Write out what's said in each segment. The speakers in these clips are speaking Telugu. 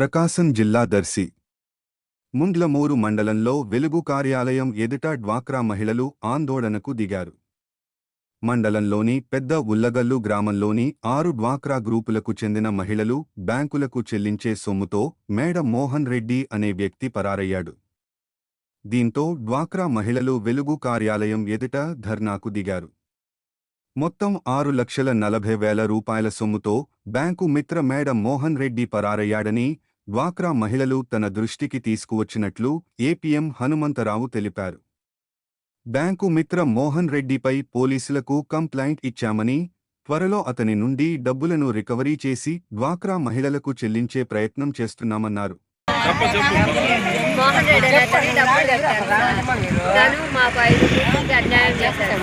ప్రకాశం జిల్లా దర్శి. ముండ్లమూరు మండలంలో వెలుగు కార్యాలయం ఎదుట డ్వాక్రా మహిళలు ఆందోళనకు దిగారు. మండలంలోని పెద్ద ఉల్లగల్లు గ్రామంలోని ఆరు డ్వాక్రా గ్రూపులకు చెందిన మహిళలు బ్యాంకులకు చెల్లించే సొమ్ముతో మేడ మోహన్ రెడ్డి అనే వ్యక్తి పరారయ్యాడు. దీంతో డ్వాక్రా మహిళలు వెలుగు కార్యాలయం ఎదుట ధర్నాకు దిగారు. మొత్తం ఆరు లక్షల నలభై వేల రూపాయల సొమ్ముతో బ్యాంకు మిత్ర మేడ మోహన్ రెడ్డి పరారయ్యాడని డ్వాక్రా మహిళలు తన దృష్టికి తీసుకువచ్చినట్లు ఏపీఎం హనుమంతరావు తెలిపారు. బ్యాంకు మిత్ర మోహన్ రెడ్డిపై పోలీసులకు కంప్లైంట్ ఇచ్చామని త్వరలో అతని నుండి డబ్బులను రికవరీ చేసి డ్వాక్రా మహిళలకు చెల్లించే ప్రయత్నం చేస్తున్నామన్నారు. మోహన్ రెడ్డి అనే అతని డబ్బులు కట్టారు? తను మాకు ఐదు గ్రూపులకి అన్యాయం చేశారు.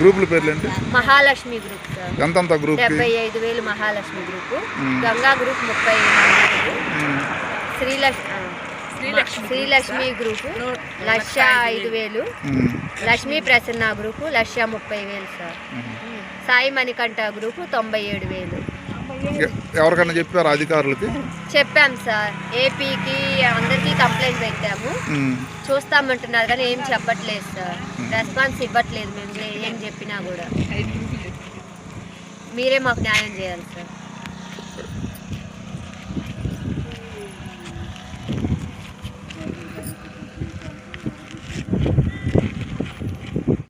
గ్రూపుల పేర్లు ఏంటి మహాలక్ష్మి గ్రూప్. సార్ ఎంతంత గ్రూప్ డెబ్బై ఐదు వేలు మహాలక్ష్మి గ్రూప్. గంగా గ్రూప్ ముప్పై నాలుగు శ్రీలక్ష్మి శ్రీలక్ష్మి గ్రూపు లక్ష ఐదు వేలు. లక్ష్మీ ప్రసన్న గ్రూపు లక్ష ముప్పై వేలు సార్. సాయి మణికంఠ గ్రూపు తొంభై ఏడు వేలు. ఎవరికైనా చెప్పారు అధికారులకి? చెప్పాం సార్. ఏపీకి అందరికీ కంప్లైంట్ పెట్టాము. చూస్తామంటున్నారు కానీ ఏం చెప్పట్లేదు సార్. రెస్పాన్స్ ఇవ్వట్లేదు మేము ఏ- ఏం చెప్పినా కూడా. మీరే మాకు న్యాయం చేయాలి సార్.